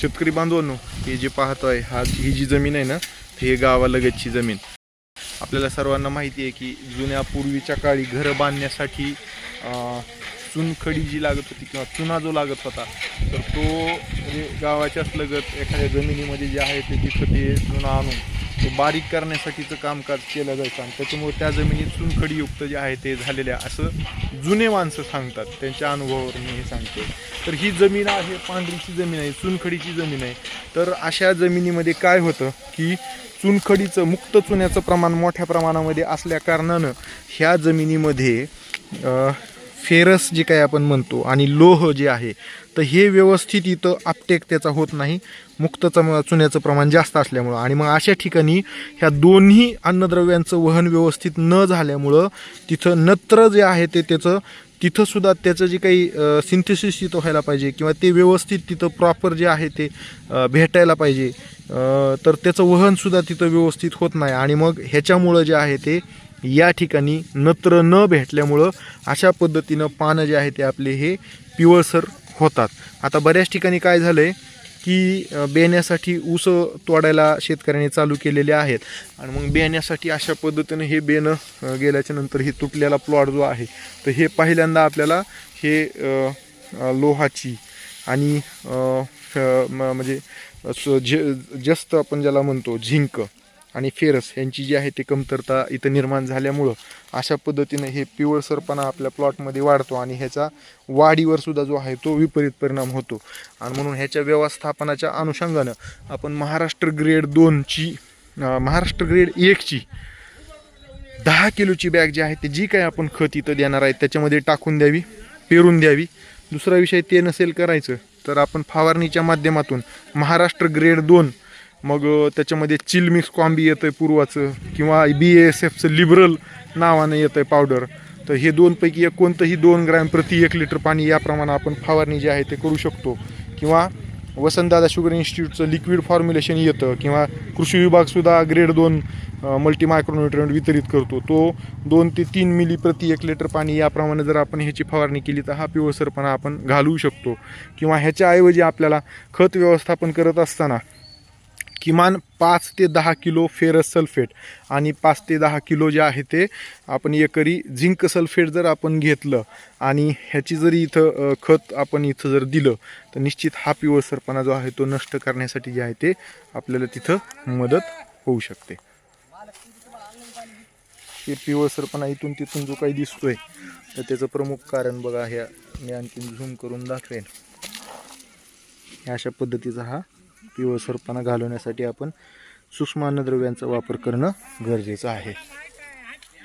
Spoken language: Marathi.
शेतकरी बांधवांनो हे जे पाहतोय हा ही जी जमीन आहे ना हे गावालगतची जमीन. आपल्याला सर्वांना माहिती आहे की जुन्या पूर्वीच्या काळी घरं बांधण्यासाठी चुनखडी जी लागत होती किंवा चुना जो लागत होता तर तो म्हणजे गावाच्याच लगत एखाद्या जमिनीमध्ये जे आहे ते तिथं ते चुना आणून बारीक करण्यासाठीचं कामकाज केलं जायचं आणि त्याच्यामुळे त्या जमिनीत चुनखडीयुक्त जे आहे ते झालेले असं जुने माणसं सांगतात. त्यांच्या अनुभवावरून मी हे सांगतो तर ही जमीन आहे पांढरीची जमीन आहे चुनखडीची जमीन आहे. तर अशा जमिनीमध्ये काय होतं की चुनखडीचं मुक्त चुन्याचं प्रमाण मोठ्या प्रमाणामध्ये असल्या कारणानं ह्या जमिनीमध्ये फेरस जे काही आपण म्हणतो आणि लोह जे आहे तर हे व्यवस्थित इथं आपटेक त्याचा होत नाही. मुक्त चुन्याचं प्रमाण जास्त असल्यामुळं. आणि मग अशा ठिकाणी ह्या दोन्ही अन्नद्रव्यांचं वहन व्यवस्थित न झाल्यामुळं तिथं नत्र जे आहे ते त्याचं तिथंसुद्धा त्याचं जे काही सिंथेसिस तिथं व्हायला पाहिजे किंवा ते व्यवस्थित तिथं प्रॉपर जे आहे ते भेटायला पाहिजे. तर त्याचं वहनसुद्धा तिथं व्यवस्थित होत नाही. आणि मग ह्याच्यामुळं जे आहे ते या ठिकाणी नत्र न भेटल्यामुळं अशा पद्धतीनं पानं जे आहे ते आपले हे पिवळसर होतात. आता बऱ्याच ठिकाणी काय झालं आहे की बेण्यासाठी ऊस तोडायला शेतकऱ्यांनी चालू केलेले आहेत. आणि मग बेण्यासाठी अशा पद्धतीनं हे बेणं गेल्याच्यानंतर गेल्याच्यानंतर हे तुटलेला प्लॉट जो आहे तर हे पहिल्यांदा आपल्याला हे लोहाची आणि म- म्हणजे असं जे जास्त आपण ज्याला म्हणतो झिंक आणि फेरस यांची जी आहे ती कमतरता इथं निर्माण झाल्यामुळं अशा पद्धतीनं हे पिवळसरपणा आपल्या प्लॉटमध्ये वाढतो आणि ह्याचा वाढीवर सुद्धा जो आहे तो विपरीत परिणाम होतो. आणि म्हणून ह्याच्या व्यवस्थापनाच्या अनुषंगानं आपण महाराष्ट्र ग्रेड दोनची महाराष्ट्र ग्रेड एकची दहा किलोची बॅग जी आहे ती जी काही आपण खत इथं देणार आहे त्याच्यामध्ये टाकून द्यावी पेरून द्यावी. दुसरा विषय ते नसेल करायचं तर आपण फवारणीच्या माध्यमातून महाराष्ट्र ग्रेड दोन मग त्याच्यामध्ये चिल मिक्स कॉम्बी येतं आहे पूर्वाचं किंवा बी एस एफचं लिबरल नावानं येतं आहे पावडर तर हे दोनपैकी एक कोणतंही दोन ग्रॅम प्रति एक लिटर पाणी या प्रमाणात आपण फवारणी जी आहे ते करू शकतो. किंवा वसंतदादा शुगर इन्स्टिट्यूटचं लिक्विड फॉर्म्युलेशन येतं किंवा कृषी विभागसुद्धा ग्रेड दोन मल्टी मायक्रोन्युट्रंट वितरित करतो. तो दोन ते तीन मिली प्रति एक लिटर पाणी याप्रमाणे जर आपण ह्याची फवारणी केली तर हा पिवळसरपणा आपण घालवू शकतो. किंवा ह्याच्याऐवजी आपल्याला खत व्यवस्थापन करत असताना किमान पाच ते दहा किलो फेरस सल्फेट. आणि पाच ते दहा किलो जे आहे ते आपण एकरी झिंक सल्फेट जर आपण घेतलं आणि ह्याची जरी इथं खत आपण इथं जर दिलं तर निश्चित हा पिवळसरपणा जो आहे तो नष्ट करण्यासाठी जे आहे ते आपल्याला तिथं मदत होऊ शकते. ते पिवळसरपणा इथून तिथून जो काही दिसतोय तर त्याचं प्रमुख कारण बघा ह्या मी आणखी झूम करून दाखवेन. ह्या अशा पद्धतीचा हा पिवळसरपणा घालवण्यासाठी आपण सूक्ष्म अन्नद्रव्यांचा वापर करणं गरजेचं आहे.